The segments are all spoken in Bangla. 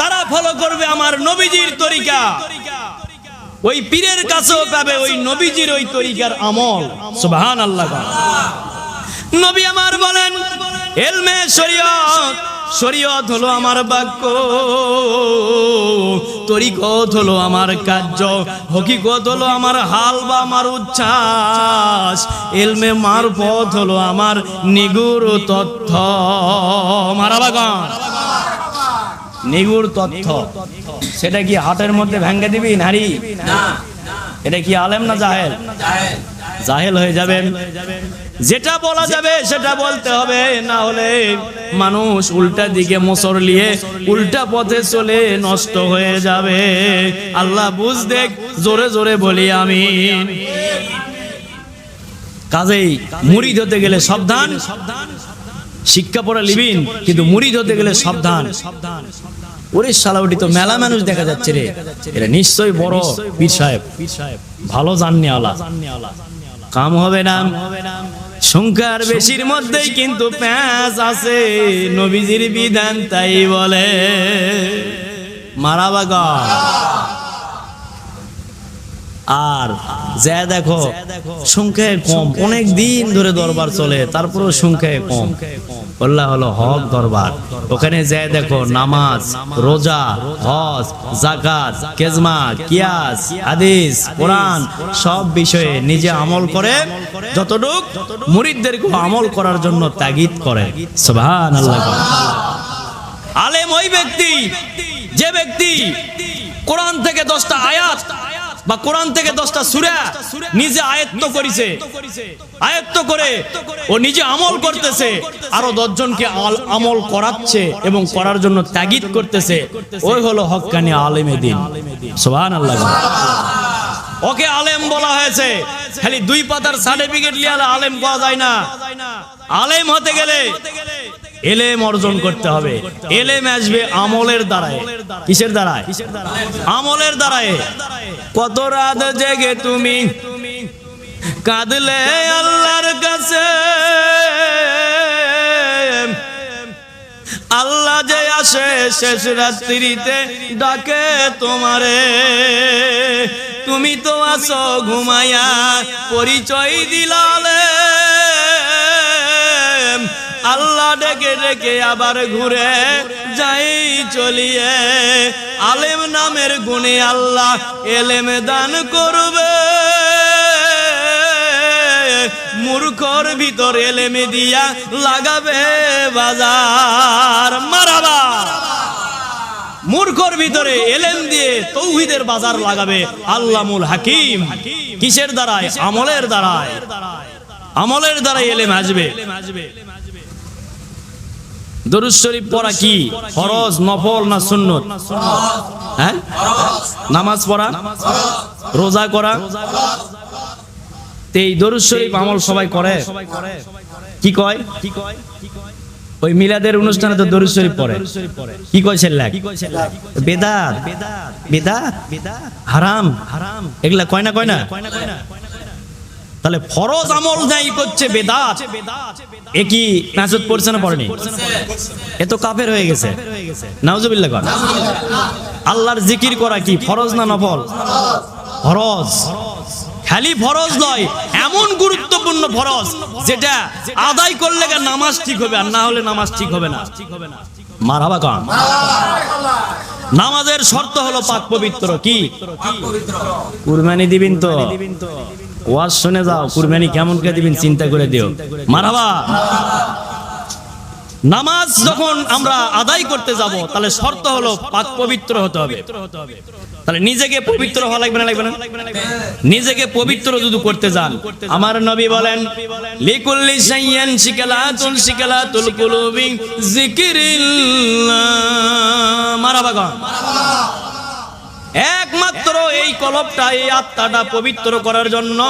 তারা ফলো করবে আমার নবীজির তরিকা। ওই পীরের কাছেও পাবে ওই নবীজির ওই তরিকার আমল। সুবহান আল্লাহ নবী আমার বলেন, এলমে শরীয়ত শরীয়ত হলো আমার বাক্য, তরিকত হলো আমার কার্য, হকিকত হলো আমার হাল বা আমার উচ্ছ্বাস, এলমে মারফত হলো আমার নিগুড় তথ্য। মারাবাগান। নিগুড় তথ্য। সেটা কি হাটের মধ্যে ভেঙ্গে দিবি নারী? এটা কি আলেম না জাহেল? জাহেল হয়ে যাবেন। যেটা বলা যাবে সেটা বলতে হবে, না হলে মানুষ উল্টা দিকে মোসর নিয়ে উল্টা পথে চলে নষ্ট হয়ে যাবে। আল্লাহ বুঝ দেখ, জোরে জোরে বলি আমি। কাজেই মুড়িদ হতে গেলে সাবধান। শিক্ষা পড়া লিবিন কিন্তু মুড়িদ হতে গেলে সাবধান সাবধান। ওরে তো মেলা মানুষ দেখা যাচ্ছে রে। এটা নিশ্চয়ই বড় পীর সাহেব। ভালো জাননি আলা। কাম হবে না। সংখ্যার বেশির মধ্যেই কিন্তু প্যাঁচ আছে। নবীজির বিধান তাই বলে। মারাবাগা। আর যা দেখো, সংখ্যায় কম। অনেক দিন ধরে দরবার চলে, তারপরেও সংখ্যায় কম। বললা হলো হক দরবার। ওখানে যা দেখো, নামাজ, রোজা, হজ জাকাত কেজমা, কিয়াস, হাদিস, কোরআন, সব বিষয়ে নিজে আমল করে, যতটুক মুরিদদেরকে আমল করার জন্য তাগিদ করে। সুবহান আল্লাহ আলেম ওই ব্যক্তি, যে ব্যক্তি কোরআন থেকে দশটা আয়াত বা কোরআন থেকে দশটা সুরা নিজে আয়ত্ত করেছে। আয়ত্ত করে ও নিজে আমল করতেছে। আরও দশজনকে আমল করাচ্ছে এবং করার জন্য তাগিদ করতেছে। ওই হলো হকানি আলেমে দিন। সোহান আল্লাহ ওকে আলেম বলা হয়েছে। খালি দুই পাতার সার্টিফিকেট নিয়ে আলেম পাওয়া যায় না। আলেম হতে গেলে এলেম অর্জন করতে হবে। এলেম আসবে আমলের দ্বারায়। কিসের দ্বারায়? আমলের দ্বারায়। কত রাত জেগে তুমি কাঁদলে আল্লাহর কাছে। আল্লাহ যে আসে শেষ রাত্রিতে ডাকে তোমারে। তুমি তো আসো ঘুমাইয়া পরিচয় দিলালে। আল্লাহ ডেকে ডেকে আবার ঘুরে যাই চলিয়ে। আলেম নামের গুণে আল্লাহ এলেম দান করবে। মূর্খর ভিতর এলেমে দিয়া লাগাবে বাজার। মারাবা মূর্খর ভিতরে এলেম দিয়ে তৌহিদের বাজার লাগাবে আল্লামুল হাকিম। কিসের দ্বারায়? আমলের দ্বারায়। আমলের দ্বারাই এলেম আসবে। দরুদ শরীফ পড়া কি? ফরজ, নফল না সুন্নত? হ্যাঁ? নামাজ পড়া? রোজা করা? এই দরুদ শরীফ আমল সবাই করে। কি কয়? ওই মিলাদের অনুষ্ঠানে তো দরুদ শরীফ পড়ে। কি কয় ছেলে? বেদাত। বেদাত? হারাম হারাম? এগুলা কয় না কয় না? তাহলে ফরজ আমল যাই করছে, বেদাত। এ কি নাজত পড়ছে না পড়েনি? এ তো কাফের হয়ে গেছে। নাউজুবিল্লাহ কর। আল্লাহর জিকির করা কি, ফরজ না নফল? ফরজ। খালি ফরজ নয়, এমন গুরুত্বপূর্ণ ফরজ যেটা আদায় করলে নামাজ ঠিক হবে, আর না হলে নামাজ ঠিক হবে না। মারাবা কান নামাজের শর্ত হলো পাক পবিত্র। কি? কুরবানি দিবেন তো। ওয়াজ শুনে যাও, কুরবানি কেমন কে দিবেন চিন্তা করে দিও। মারহাবা নামাজ যখন আমরা আদায় করতে যাব, তাহলে শর্ত হলো পাক পবিত্র হতে হবে। তাহলে নিজেকে পবিত্র হওয়া লাগবে না লাগবে না? নিজেকে পবিত্র যদি করতে যান, আমার নবী বলেন, লিকুল্লি শাইয়ান শিকালাতুল শিকালাতুল কুলুবি জিকিরিল্লাহ মারাবাগন একমাত্র এই কলবটা এই আত্মাটা পবিত্র করার জন্য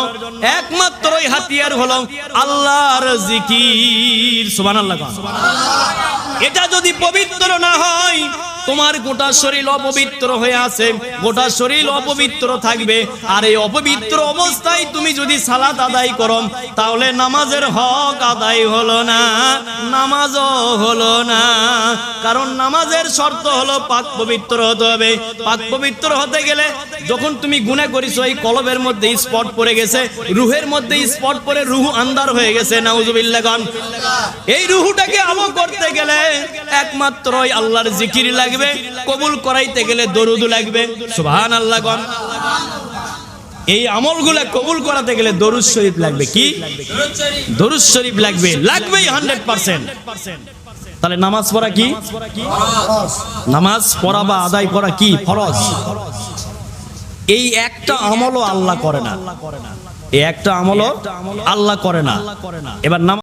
একমাত্র হাতিয়ার হলো আল্লাহর জিকির। সুবহানাল্লাহ এটা যদি পবিত্র না হয় তোমার গোটা শরীর অপবিত্র হয়ে আছে, গোটা শরীর অপবিত্র থাকবে। আর এই অপবিত্র অবস্থায় তুমি যদি সালাত আদায় করো, তাহলে নামাজের হক আদায় হলো না, নামাজও হলো না। কারণ নামাজের শর্ত হলো পাক পবিত্র হতে হবে। পাক পবিত্র হতে গেলে যখন তুমি গুনাহ করিছো, এই কলবের মধ্যে স্পট পড়ে গেছে, রুহের মধ্যে স্পট পড়ে রুহু আন্দার হয়ে গেছে, নাউজুবিল্লাহ গান। এই রুহুটাকে আলো করতে গেলে একমাত্র আল্লাহর জিকির লাগবে, কবুল করাইতে গেলে দরুদ লাগবে। সুবহান আল্লাহ গান এই আমলগুলা কবুল করাতে গেলে দরুদ শরীফ লাগবে কি? দরুদ শরীফ লাগবে, লাগবেই হান্ড্রেড পার্সেন্ট। তাহলে নামাজ পড়া কি? নামাজ পড়া বা আদায় করা কি? ফরজ। এই একটা আমলও আল্লাহ করে না। এই একটা আমলও আল্লাহ করে না। এবার নামাজ